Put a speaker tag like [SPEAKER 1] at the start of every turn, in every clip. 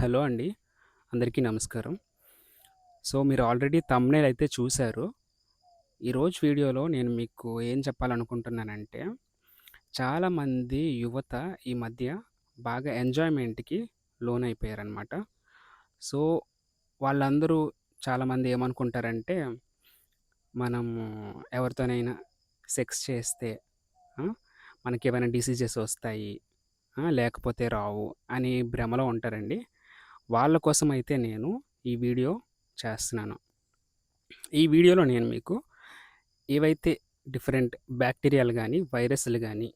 [SPEAKER 1] Hello అండి. అందరికీ నమస్కారం. సో, మీరు ఆల్రెడీ తమ్నేల్ అయితే చూశారు ఈరోజు వీడియోలో నేను మీకు ఏం చెప్పాలనుకుంటున్నానంటే, చాలామంది యువత ఈ మధ్య బాగా ఎంజాయ్‌మెంట్‌కి లోనైపోయారనమాట. సో, వాళ్ళందరూ చాలామంది ఏమనుకుంటారంటే, మనము ఎవరితోనైనా సెక్స్ చేస్తే మనకి ఏమైనా డిసీజెస్ వస్తాయి. లేకపోతే రావు అని భ్రమలో ఉంటారండి. వాళ్ళ కోసం అయితే నేను ఈ వీడియో చేస్తున్నాను. ఈ వీడియోలో నేను మీకు ఏవైతే డిఫరెంట్ బ్యాక్టీరియాలు కానీ వైరస్‌లు కానీ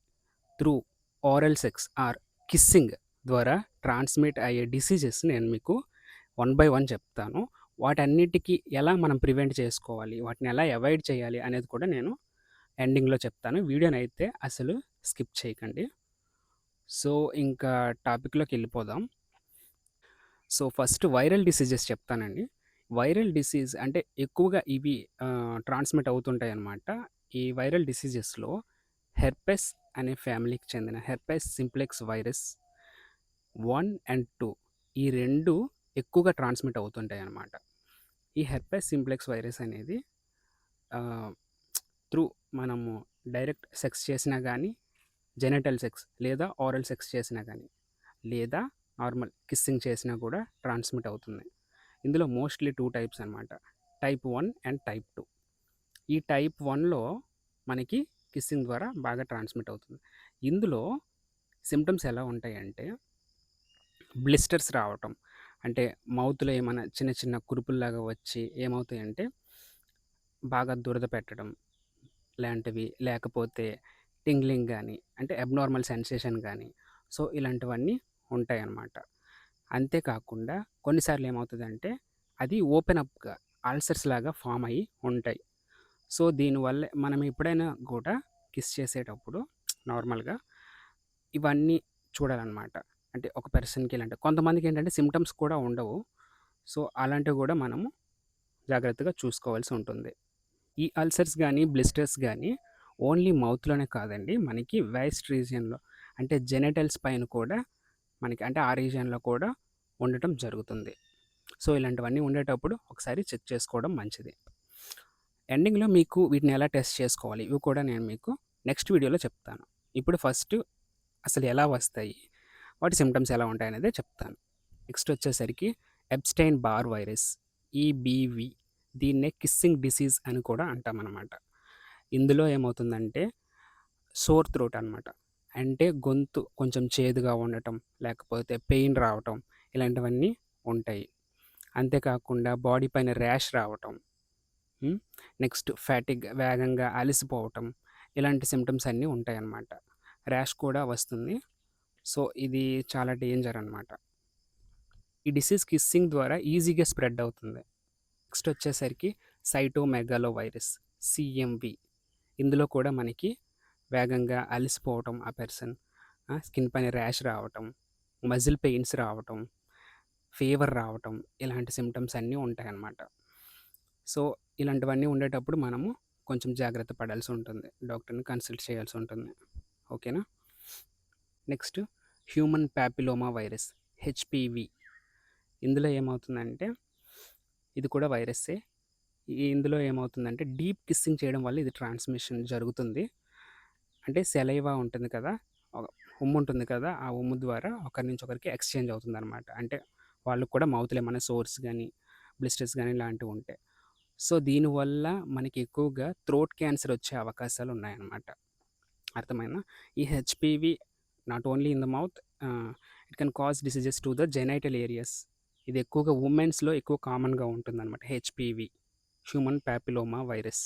[SPEAKER 1] through oral sex or kissing ద్వారా ట్రాన్స్‌మిట్ అయ్యే డిసీజెస్ నేను మీకు వన్ బై వన్ చెప్తాను. వాటన్నిటికి ఎలా మనం ప్రివెంట్ చేసుకోవాలి, వాటిని ఎలా అవాయిడ్ చేయాలి అనేది కూడా నేను ఎండింగ్‌లో చెప్తాను. వీడియోనైతే అసలు స్కిప్ చేయకండి. సో, ఇంకా టాపిక్లోకి వెళ్ళిపోదాం సో, ఫస్ట్ వైరల్ డిసీజెస్ చెప్తానండి. వైరల్ డిసీజ్ అంటే ఎక్కువగా ఇవి ట్రాన్స్మిట్ అవుతుంటాయి అన్నమాట ఈ వైరల్ డిసీజెస్‌లో హెర్పెస్ అనే ఫ్యామిలీకి చెందిన herpes simplex virus one and two ఈ రెండు ఎక్కువగా ట్రాన్స్‌మిట్ అవుతుంటాయి అన్నమాట ఈ హెర్పెస్ సింప్లెక్స్ వైరస్ అనేది త్రూ మనము డైరెక్ట్ సెక్స్ చేసినా కానీ జెనటల్ సెక్స్ లేదా ఆరల్ సెక్స్ చేసినా కానీ లేదా నార్మల్ కిస్సింగ్ చేసినా కూడా ట్రాన్స్‌మిట్ అవుతుంది. ఇందులో మోస్ట్‌లీ టూ టైప్స్ అనమాట. Type one and type two ఈ టైప్ వన్లో మనకి కిస్సింగ్ ద్వారా బాగా ట్రాన్స్‌మిట్ అవుతుంది. ఇందులో సిమ్టమ్స్ ఎలా ఉంటాయంటే బ్లిస్టర్స్ రావటం. అంటే మౌత్‌లో ఏమైనా చిన్న చిన్న కురుపుల్లాగా వచ్చి ఏమవుతాయంటే బాగా దురద పెట్టడం లాంటివి, లేకపోతే టింగ్లింగ్ కానీ అంటే అబ్నార్మల్ సెన్సేషన్ కానీ సో, ఇలాంటివన్నీ ఉంటాయి అన్నమాట అంతేకాకుండా కొన్నిసార్లు ఏమవుతుందంటే అది ఓపెన్ అప్‌గా అల్సర్స్ లాగా ఫామ్ అయ్యి ఉంటాయి. సో, దీనివల్ల మనం ఎప్పుడైనా కూడా కిస్ చేసేటప్పుడు నార్మల్‌గా ఇవన్నీ చూడాలన్నమాట అంటే ఒక పర్సన్‌కి ఇలాంటి కొంతమందికేంటంటే సిమ్టమ్స్ కూడా ఉండవు. సో, అలాంటివి కూడా మనము జాగ్రత్తగా చూసుకోవాల్సి ఉంటుంది. ఈ అల్సర్స్ కానీ బ్లిస్టర్స్ కానీ ఓన్లీ మౌత్‌లోనే కాదండి. మనకి వేస్ట్ రీజియన్‌లో అంటే జెనెటల్స్ పైన కూడా మనకి అంటే ఆ రీజియన్‌లో కూడా ఉండటం జరుగుతుంది. సో, ఇలాంటివన్నీ ఉండేటప్పుడు ఒకసారి చెక్ చేసుకోవడం మంచిది. ఎండింగ్‌లో మీకు వీటిని ఎలా టెస్ట్ చేసుకోవాలి ఇవి కూడా నేను మీకు నెక్స్ట్ వీడియోలో చెప్తాను. ఇప్పుడు ఫస్ట్ అసలు ఎలా వస్తాయి, వాటి సిమ్టమ్స్ ఎలా ఉంటాయనేదే చెప్తాను. నెక్స్ట్ వచ్చేసరికి ఎబ్స్టైన్ బార్ వైరస్ ఈబీవీ దీన్నే కిస్సింగ్ డిసీజ్ అని కూడా అంటామనమాట. ఇందులో ఏమవుతుందంటే సోర్ త్రోట్ అనమాట. అంటే గొంతు కొంచెం చేదుగా ఉండటం, లేకపోతే పెయిన్ రావటం ఇలాంటివన్నీ ఉంటాయి. అంతేకాకుండా బాడీ పైన ర్యాష్ రావటం. నెక్స్ట్ ఫ్యాటిక్ వేగంగా అలసిపోవటం ఇలాంటి సిమ్టమ్స్ అన్నీ ఉంటాయన్నమాట. ర్యాష్ కూడా వస్తుంది. సో, ఇది చాలా డేంజర్ అనమాట. ఈ డిసీజ్ కిస్సింగ్ ద్వారా ఈజీగా స్ప్రెడ్ అవుతుంది. నెక్స్ట్ వచ్చేసరికి సైటోమెగాలో వైరస్ సిఎంవి ఇందులో కూడా మనకి వేగంగా అలసిపోవటం ఆ పర్సన్ స్కిన్ పైన ర్యాష్ రావటం, మజిల్ పెయిన్స్ రావటం, ఫీవర్ రావటం ఇలాంటి సిమ్టమ్స్ అన్నీ ఉంటాయన్నమాట. సో, ఇలాంటివన్నీ ఉండేటప్పుడు మనము కొంచెం జాగ్రత్త పడాల్సి ఉంటుంది. డాక్టర్‌ని కన్సల్ట్ చేయాల్సి ఉంటుంది. ఓకేనా? Next human papilloma virus HPV ఇందులో ఏమవుతుందంటే ఇది కూడా వైరస్సే. ఇందులో ఏమవుతుందంటే డీప్ కిస్సింగ్ చేయడం వల్ల ఇది ట్రాన్స్‌మిషన్ జరుగుతుంది. అంటే సెలైవా ఉంటుంది కదా! ఆహ్, ఉమ్ము ఉంటుంది కదా! ఆ ఉమ్ము ద్వారా ఒకరి నుంచి ఒకరికి ఎక్స్‌చేంజ్ అవుతుందనమాట. అంటే వాళ్ళకి కూడా మౌత్‌లో ఏమైనా సోర్స్ కానీ బ్లిస్టర్స్ కానీ ఇలాంటివి ఉంటాయి సో, దీనివల్ల మనకి ఎక్కువగా థ్రోట్ క్యాన్సర్ వచ్చే అవకాశాలు ఉన్నాయన్నమాట. అర్థమైందా? ఈ HPV not only in the mouth it can cause diseases to the genital areas. ఇది ఎక్కువగా ఉమెన్స్లో ఎక్కువ కామన్‌గా ఉంటుందన్నమాట. HPV human papilloma virus.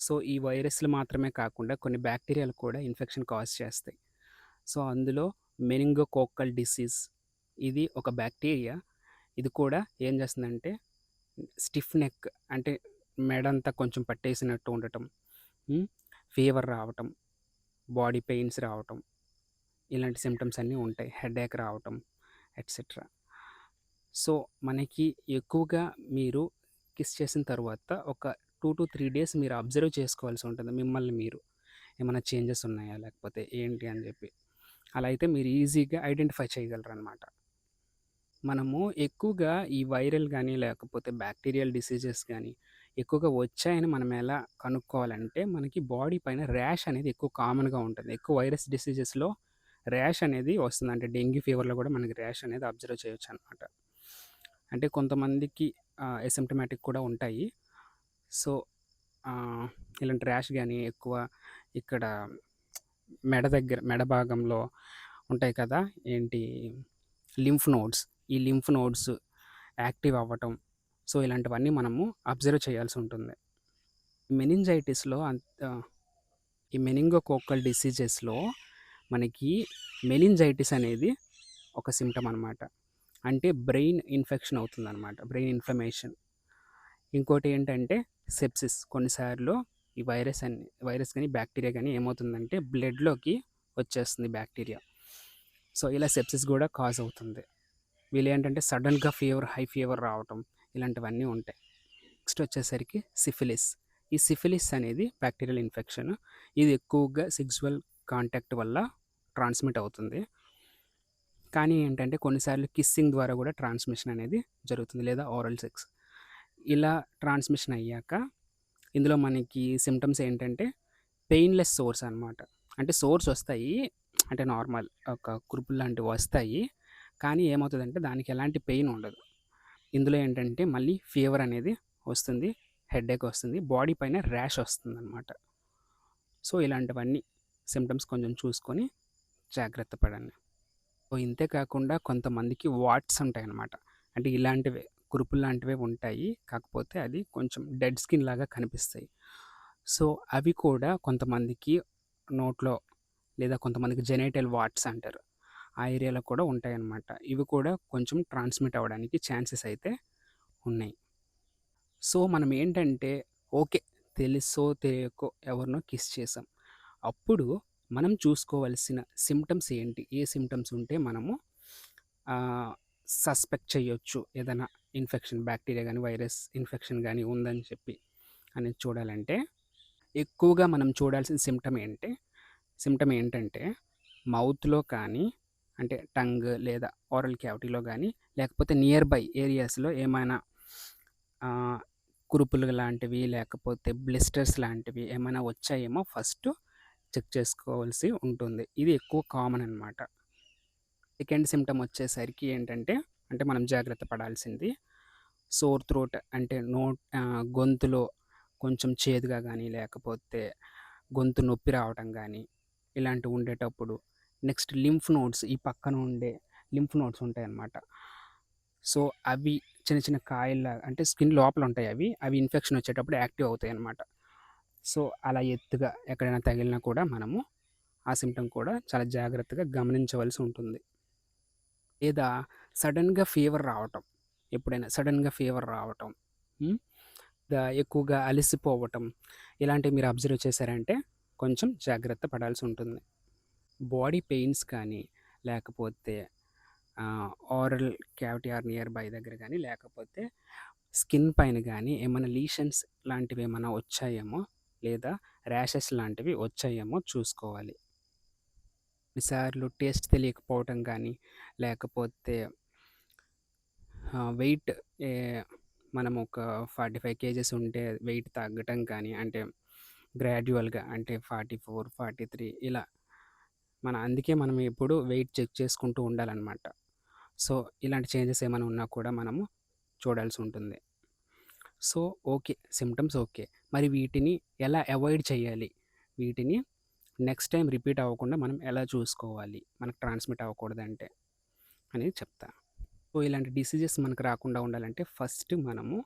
[SPEAKER 1] So, ఈ వైరస్‌లు మాత్రమే కాకుండా కొన్ని బ్యాక్టీరియాలు కూడా ఇన్ఫెక్షన్ కాజ్ చేస్తాయి. సో, అందులో మెనింగోకోకల్ డిసీజ్ ఇది ఒక బ్యాక్టీరియా. ఇది కూడా ఏం చేస్తుందంటే స్టిఫ్ నెక్ అంటే మెడంతా కొంచెం పట్టేసినట్టు ఉండటం, ఫీవర్ రావటం, బాడీ పెయిన్స్ రావటం ఇలాంటి సిమ్టమ్స్ అన్నీ ఉంటాయి. హెడేక్ రావటం ఎట్సెట్రా. సో, మనకి ఎక్కువగా మీరు కిస్ చేసిన తర్వాత ఒక 2-3 డేస్ మీరు అబ్జర్వ్ చేసుకోవాల్సి ఉంటుంది మిమ్మల్ని మీరు. ఏమైనా చేంజెస్ ఉన్నాయా? లేకపోతే ఏంటి అని చెప్పి. అలా అయితే మీరు ఈజీగా ఐడెంటిఫై చేయగలరనమాట. మనము ఎక్కువగా ఈ వైరల్ కానీ లేకపోతే బ్యాక్టీరియల్ డిసీజెస్ కానీ ఎక్కువగా వచ్చాయని మనం ఎలా కనుక్కోవాలంటే, మనకి బాడీ పైన ర్యాష్ అనేది ఎక్కువ కామన్‌గా ఉంటుంది ఎక్కువ వైరస్ డిసీజెస్‌లో ర్యాష్ అనేది వస్తుంది. అంటే డెంగ్యూ ఫీవర్‌లో కూడా మనకి ర్యాష్ అనేది అబ్జర్వ్ చేయొచ్చనమాట. అంటే కొంతమందికి ఎసిమ్టమాటిక్ కూడా ఉంటాయి. సో, ఇలాంటి ర్యాష్ కానీ ఎక్కువ ఇక్కడ మెడ దగ్గర మెడ భాగంలో ఉంటాయి కదా! ఏంటి లింఫ్ నోడ్స్. ఈ లింఫ్ నోడ్స్ యాక్టివ్ అవ్వటం. సో, ఇలాంటివన్నీ మనము అబ్జర్వ్ చేయాల్సి ఉంటుంది మెనింజైటిస్‌లో అంత ఈ మెనింగోకోకల్ డిసీజెస్‌లో మనకి మెనింజైటిస్ అనేది ఒక సిమ్టమ్ అనమాట. అంటే బ్రెయిన్ ఇన్ఫెక్షన్ అవుతుందన్నమాట బ్రెయిన్ ఇన్‌ఫ్లమేషన్. ఇంకోటి ఏంటంటే సెప్సిస్. కొన్నిసార్లు ఈ వైరస్ అని వైరస్ కానీ బ్యాక్టీరియా కానీ ఏమవుతుందంటే బ్లడ్‌లోకి వచ్చేస్తుంది బ్యాక్టీరియా. సో, ఇలా సెప్సిస్ కూడా కాజ్ అవుతుంది. వీళ్ళు ఏంటంటే సడన్గా ఫీవర్, హై ఫీవర్ రావటం ఇలాంటివన్నీ ఉంటాయి. నెక్స్ట్ వచ్చేసరికి సిఫిలిస్. ఈ సిఫిలిస్ అనేది బ్యాక్టీరియల్ ఇన్ఫెక్షన్. ఇది ఎక్కువగా సెక్సువల్ కాంటాక్ట్ వల్ల ట్రాన్స్‌మిట్ అవుతుంది. కానీ ఏంటంటే కొన్నిసార్లు కిస్సింగ్ ద్వారా కూడా ట్రాన్స్‌మిషన్ అనేది జరుగుతుంది. లేదా ఓరల్ సెక్స్. ఇలా ట్రాన్స్‌మిషన్ అయ్యాక ఇందులో మనకి సిమ్టమ్స్ ఏంటంటే పెయిన్‌లెస్ సోర్స్ అనమాట. అంటే సోర్స్ వస్తాయి. అంటే నార్మల్ ఒక కురుపులు లాంటివి వస్తాయి. కానీ ఏమవుతుందంటే దానికి ఎలాంటి పెయిన్ ఉండదు. ఇందులో ఏంటంటే మళ్ళీ ఫీవర్ అనేది వస్తుంది. హెడేక్ వస్తుంది. బాడీ పైన ర్యాష్ వస్తుందనమాట. సో, ఇలాంటివన్నీ సిమ్టమ్స్ కొంచెం చూసుకొని జాగ్రత్త పడండి. ఇంతే కాకుండా కొంతమందికి వాట్స్ ఉంటాయన్నమాట. అంటే ఇలాంటివే కురుపులు లాంటివే ఉంటాయి. కాకపోతే అది కొంచెం డెడ్ స్కిన్ లాగా కనిపిస్తాయి. సో, అవి కూడా కొంతమందికి నోట్లో లేదా కొంతమందికి జెనేటల్ వాట్స్ అంటారు. ఆ ఏరియాలో కూడా ఉంటాయన్నమాట. ఇవి కూడా కొంచెం ట్రాన్స్‌మిట్ అవ్వడానికి ఛాన్సెస్ అయితే ఉన్నాయి. సో, మనం ఏంటంటే ఓకే. తెలుసో తెలియకో ఎవరినో కిస్ చేసాం. అప్పుడు మనం చూసుకోవాల్సిన సిమ్టమ్స్ ఏంటి? ఏ సిమ్టమ్స్ ఉంటే మనము సస్పెక్ట్ చేయొచ్చు. ఏదైనా ఇన్ఫెక్షన్ బ్యాక్టీరియా కానీ వైరస్ ఇన్ఫెక్షన్ కానీ ఉందని చెప్పి అనేది చూడాలంటే ఎక్కువగా మనం చూడాల్సిన సిమ్టమ్ ఏంటి? సిమ్టమ్ ఏంటంటే మౌత్‌లో కానీ అంటే టంగ్ లేదా ఓరల్ క్యావిటీలో కానీ లేకపోతే నియర్ బై ఏరియాస్‌లో ఏమైనా కురుపులు లాంటివి లేకపోతే బ్లిస్టర్స్ లాంటివి ఏమైనా వచ్చాయేమో ఫస్ట్ చెక్ చేసుకోవాల్సి ఉంటుంది. ఇది ఎక్కువ కామన్ అనమాట. సెకండ్ సిమ్టమ్ వచ్చేసరికి ఏంటంటే అంటే మనం జాగ్రత్త పడాల్సింది సోర్ థ్రోట్ అంటే నోట్ గొంతులో కొంచెం చేదుగా కానీ లేకపోతే గొంతు నొప్పి రావటం కానీ ఇలాంటివి ఉండేటప్పుడు నెక్స్ట్ లింఫ్ నోట్స్ ఈ పక్కన ఉండే లింఫ్ నోట్స్ ఉంటాయన్నమాట. సో, అవి చిన్న చిన్న కాయల్లాగా అంటే స్కిన్ లోపల ఉంటాయి అవి. అవి ఇన్ఫెక్షన్ వచ్చేటప్పుడు యాక్టివ్ అవుతాయి అన్నమాట సో, అలా ఎత్తుగా ఎక్కడైనా తగిలినా కూడా మనము ఆ సిమ్టమ్ కూడా చాలా జాగ్రత్తగా గమనించవలసి ఉంటుంది. లేదా సడన్గా ఫీవర్ రావటం. ఎప్పుడైనా సడన్గా ఫీవర్ రావటం. ఎక్కువగా అలసిపోవటం. ఇలాంటివి మీరు అబ్జర్వ్ చేశారంటే కొంచెం జాగ్రత్త పడాల్సి ఉంటుంది. బాడీ పెయిన్స్ కానీ, లేకపోతే aural oral cavity or nearby దగ్గర కానీ లేకపోతే స్కిన్ పైన కానీ ఏమైనా లీషన్స్ లాంటివి ఏమైనా వచ్చాయేమో, లేదా ర్యాషెస్ లాంటివి వచ్చాయేమో చూసుకోవాలి. కొన్నిసార్లు టేస్ట్ తెలియకపోవటం కానీ లేకపోతే వెయిట్ మనం ఒక 45 కేజెస్ ఉంటే వెయిట్ తగ్గటం కానీ, అంటే గ్రాడ్యువల్‌గా అంటే 44, 43 ఇలా మన అందుకే మనం ఎప్పుడు వెయిట్ చెక్ చేసుకుంటూ ఉండాలన్నమాట సో, ఇలాంటి చేంజెస్ ఏమైనా ఉన్నా కూడా మనము చూడాల్సి ఉంటుంది. So, okay. Symptoms okay. మరి వీటిని ఎలా అవాయిడ్ చేయాలి? వీటిని నెక్స్ట్ టైం రిపీట్ అవ్వకుండా మనం ఎలా చూసుకోవాలి? మనకు ట్రాన్స్‌మిట్ అవ్వకూడదంటే అనేది చెప్తా. సో, ఇలాంటి డిసీజెస్ మనకు రాకుండా ఉండాలంటే ఫస్ట్ మనము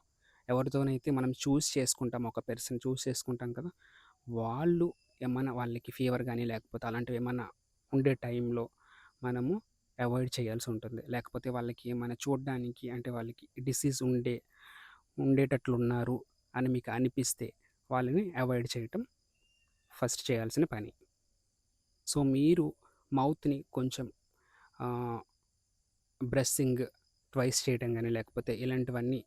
[SPEAKER 1] ఎవరితోనైతే మనం చూస్ చేసుకుంటాం ఒక పర్సన్ చూస్ చేసుకుంటాం కదా! వాళ్ళు ఏమైనా వాళ్ళకి ఫీవర్ కానీ లేకపోతే అలాంటివి ఏమైనా ఉండే టైంలో మనము అవాయిడ్ చేయాల్సి ఉంటుంది. లేకపోతే వాళ్ళకి ఏమైనా చూడడానికి అంటే వాళ్ళకి డిసీజ్ ఉండే ఉండేటట్లు ఉన్నారు అని మీకు అనిపిస్తే వాళ్ళని అవాయిడ్ చేయటం ఫస్ట్ చేయాల్సిన పని. సో, మీరు మౌత్‌ని కొంచెం బ్రెస్సింగ్ ట్వైస్ చేయటం కానీ లేకపోతే ఇలాంటివన్నీ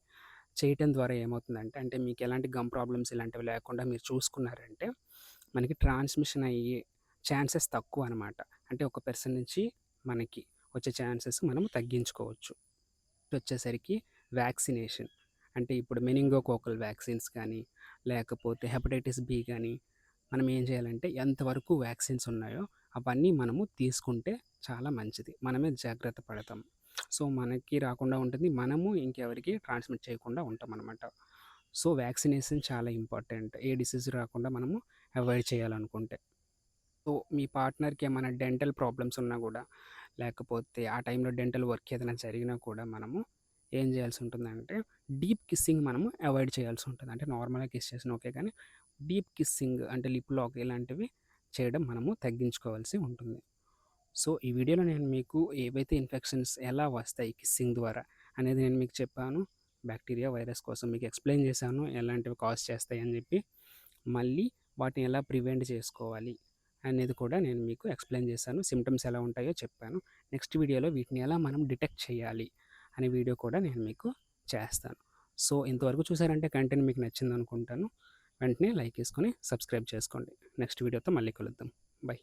[SPEAKER 1] చేయటం ద్వారా ఏమవుతుందంటే, అంటే మీకు ఎలాంటి గమ్ ప్రాబ్లమ్స్ ఇలాంటివి లేకుండా మీరు చూసుకున్నారంటే, మనకి ట్రాన్స్‌మిషన్ అయ్యే ఛాన్సెస్ తక్కువ అనమాట అంటే ఒక పర్సన్ నుంచి మనకి వచ్చే ఛాన్సెస్ మనం తగ్గించుకోవచ్చు. వచ్చేసరికి వ్యాక్సినేషన్. అంటే ఇప్పుడు మెనింగోకోకల్ వ్యాక్సిన్స్ కానీ, లేకపోతే హెపటైటిస్ బి కానీ మనం ఏం చేయాలంటే ఎంతవరకు వ్యాక్సిన్స్ ఉన్నాయో అవన్నీ మనము తీసుకుంటే చాలా మంచిది. మనమే జాగ్రత్త పడతాం. సో, మనకి రాకుండా ఉంటుంది. మనము ఇంకెవరికి ట్రాన్స్‌మిట్ చేయకుండా ఉంటాం అనమాట సో, వ్యాక్సినేషన్ చాలా ఇంపార్టెంట్. ఏ డిసీజ్ రాకుండా మనము అవాయిడ్ చేయాలనుకుంటే. సో, మీ పార్ట్నర్‌కి ఏమైనా డెంటల్ ప్రాబ్లమ్స్ ఉన్నా కూడా లేకపోతే ఆ టైంలో డెంటల్ వర్క్ ఏదైనా జరిగినా కూడా మనము ఏం చేయాల్సి ఉంటుందంటే, డీప్ కిస్సింగ్ మనము అవాయిడ్ చేయాల్సి ఉంటుంది. అంటే నార్మల్‌గా కిస్ చేసిన ఓకే కానీ, డీప్ కిస్సింగ్ అంటే లిప్ లాక్ ఇలాంటివి చేయడం మనము తగ్గించుకోవాల్సి ఉంటుంది. సో, ఈ వీడియోలో నేను మీకు ఏవైతే ఇన్ఫెక్షన్స్ ఎలా వస్తాయి కిస్సింగ్ ద్వారా అనేది నేను మీకు చెప్పాను. బ్యాక్టీరియా, వైరస్ కోసం మీకు ఎక్స్‌ప్లెయిన్ చేశాను. ఎలాంటివి కాజ్ చేస్తాయి అని చెప్పి. మళ్ళీ వాటిని ఎలా ప్రివెంట్ చేసుకోవాలి అనేది కూడా నేను మీకు ఎక్స్‌ప్లెయిన్ చేశాను. సిమ్టమ్స్ ఎలా ఉంటాయో చెప్పాను. నెక్స్ట్ వీడియోలో వీటిని ఎలా మనం డిటెక్ట్ చేయాలి అనే వీడియో కూడా నేను మీకు చేస్తాను. సో, ఇంతవరకు చూసారంటే కంటెంట్ మీకు నచ్చిందనుకుంటాను. వెంటనే లైక్ వేసుకొని సబ్స్క్రైబ్ చేసుకోండి. నెక్స్ట్ వీడియోతో మళ్ళీ కలుద్దాం. బై.